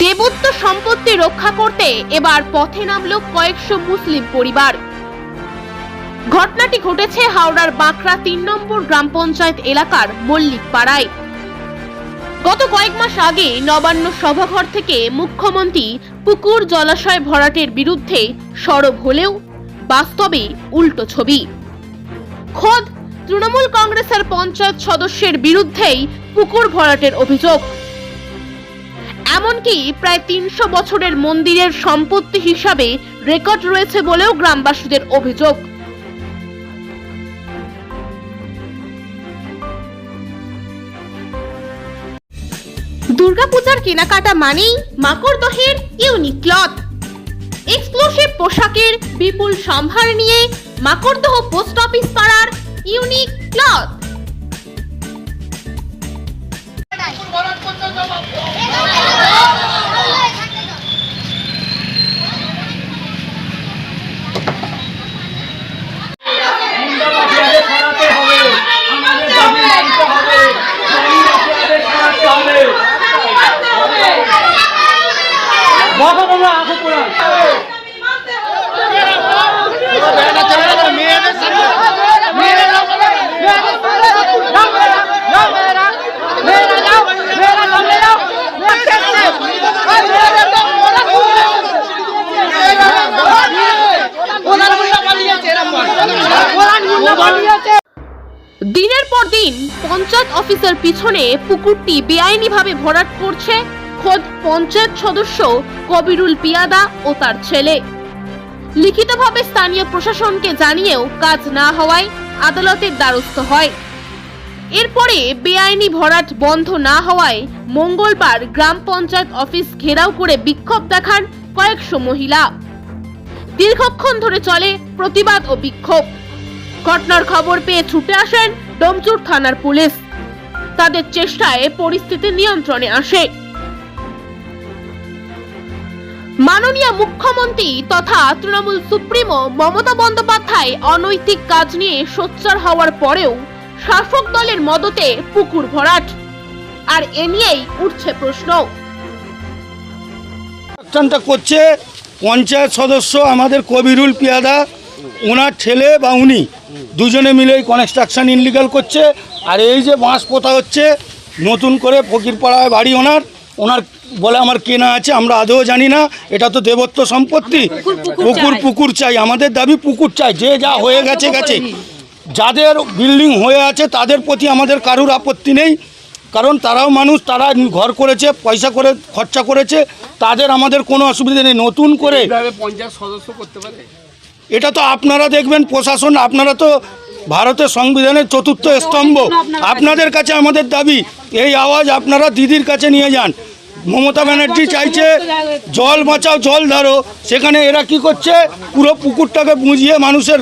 দেবত্ব সম্পত্তি রক্ষা করতে এবার পথে নামল কয়েকশো মুসলিম পরিবার। ঘটনাটি ঘটেছে হাওড়ার বাঁকড়া তিন নম্বর গ্রাম পঞ্চায়েত এলাকার মল্লিক পাড়ায় গত কয়েক মাস আগে নবান্ন সভাঘর থেকে মুখ্যমন্ত্রী পুকুর জলাশয় ভরাটের বিরুদ্ধে সরব হলেও বাস্তবে উল্টো ছবি। খোদ তৃণমূল কংগ্রেসের পঞ্চায়েত সদস্যের বিরুদ্ধেই পুকুর ভরাটের অভিযোগ। এমনকি প্রায় তিনশো বছরের মন্দিরের সম্পত্তি হিসাবে রেকর্ড রয়েছে বলেও গ্রামবাসীদের অভিযোগ। দুর্গাপূজার কেনাকাটা মানেই মাকড়দহের ইউনিক ক্লথ। এক্সক্লুসিভ পোশাকের বিপুল সম্ভার নিয়ে মাকড়দহ পোস্ট অফিস পাড়ার ইউনিক ক্লথ। বসো তোমরা আসো তোমরা দিনের পর দিন পঞ্চায়েত অফিসের পিছনে পুকুরটি বেআইনিভাবে ভরাট করছে খোদ পঞ্চায়েত সদস্য কবিরুল পিয়াদা ও তার ছেলে। লিখিতভাবে স্থানীয় প্রশাসনকে জানিয়েও কাজ না হওয়ায় আদালতের দ্বারস্থ হয়। এরপরে বেআইনি ভরাট বন্ধ না হওয়ায় মঙ্গলবার গ্রাম পঞ্চায়েত অফিস ঘেরাও করে বিক্ষোভ দেখান কয়েকশো মহিলা। দীর্ঘক্ষণ ধরে চলে প্রতিবাদ ও বিক্ষোভ। ঘটনার খবর পেয়ে ছুটে আসেন ডোমচুর থানার পুলিশ। তাদের চেষ্টায় পরিস্থিতি নিয়ন্ত্রণে আসে। মাননীয় মুখ্যমন্ত্রী তথা তৃণমূল সুপ্রিমো মমতা বন্দ্যোপাধ্যায় অনৈতিক কাজ নিয়ে সোচ্চার হওয়ার পরেও শাসক দলের মদতে পুকুর ভরাট। আর এ নিয়েই উঠছে প্রশ্ন। করছে, পঞ্চায়েত সদস্য আমাদের কবিরুল পিয়াদা, ওনার ছেলে বা উনি, দুজনে মিলে কনস্ট্রাকশন ইনলিগাল করছে। আর এই যে বাঁশ পোতা হচ্ছে, নতুন করে ফকিরপাড়ায় বাড়ি ওনার ওনার বলে আমার কেনা আছে আমরা আদৌ জানি না। এটা তো দেবত্ব সম্পত্তি। পুকুর পুকুর চাই। আমাদের দাবি পুকুর চাই। যে যা হয়ে গেছে গেছে। যাদের বিল্ডিং হয়ে আছে তাদের প্রতি আমাদের কারুর আপত্তি নেই। কারণ তারাও মানুষ তারা ঘর করেছে পয়সা করে খরচা করেছে। তাদের আমাদের কোনো অসুবিধা নেই। নতুন করে সদস্য করতে পারে? এটা তো আপনারা দেখবেন প্রশাসন আপনারা তো ভারতের সংবিধানের চতুর্থ স্তম্ভ। আপনাদের কাছে আমাদের দাবি। এই আওয়াজ আপনারা দিদির কাছে নিয়ে যান। মমতা ব্যানার্জি চাইছে জল বাঁচাও জল ধরো। সেখানে এরা কি করছে? পুরো পুকুরটাকে বুঝিয়ে মানুষের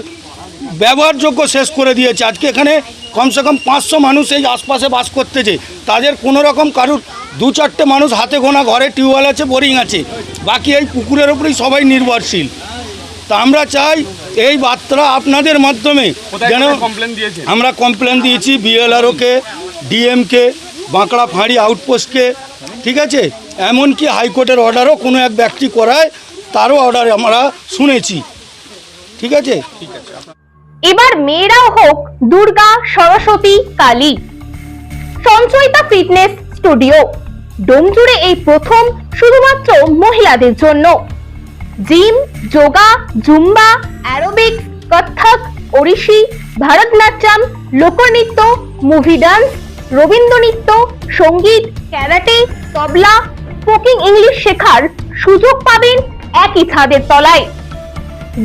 ব্যবহারযোগ্য শেষ করে দিয়েছে। আজকে এখানে কমসে কম পাঁচশো মানুষ এই আশপাশে বাস করতেছে। তাদের কোনো রকম কারুর দু চারটে মানুষ হাতে গোনা ঘরে টিউবওয়েল আছে বোরিং আছে। বাকি এই পুকুরের উপরেই সবাই নির্ভরশীল। তা আমরা চাই এই বার্তা আপনাদের মাধ্যমে যেন কমপ্লেন দিয়েছে আমরা কমপ্লেন দিয়েছি বিএলআরওকে ডিএমকে বাঁকড়া ফাঁড়ি আউটপোস্টকে ঠিক আছে? এমনকি হাইকোর্টের অর্ডারও কোনো এক ব্যক্তি করায়, তারও অর্ডার আমরা শুনেছি। ঠিক আছে? এবার মেয়েরাও হোক Durga, Saraswati, Kali. Sanchayita fitness studio. ডোমজুড়ে এই প্রথম শুধুমাত্র মহিলাদের জন্য। Gym, yoga, Zumba, aerobics Kathak Odissi, Bharatanatyam, লোকনৃত্য, মুভি ডান্স রবীন্দ্র নৃত্য সংগীত, ক্যারাটে তবলা স্পোকিং ইংলিশ শেখার সুযোগ পাবেন একই ছাদের তলায়।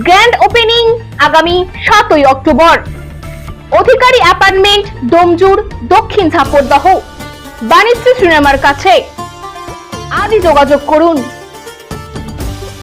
গ্র্যান্ড ওপেনিং আগামী সাতই অক্টোবর। অধিকারী অ্যাপার্টমেন্ট দমজুর দক্ষিণ ঝাপরদহ বাণিজ্য সিনেমার কাছে। আজই যোগাযোগ করুন।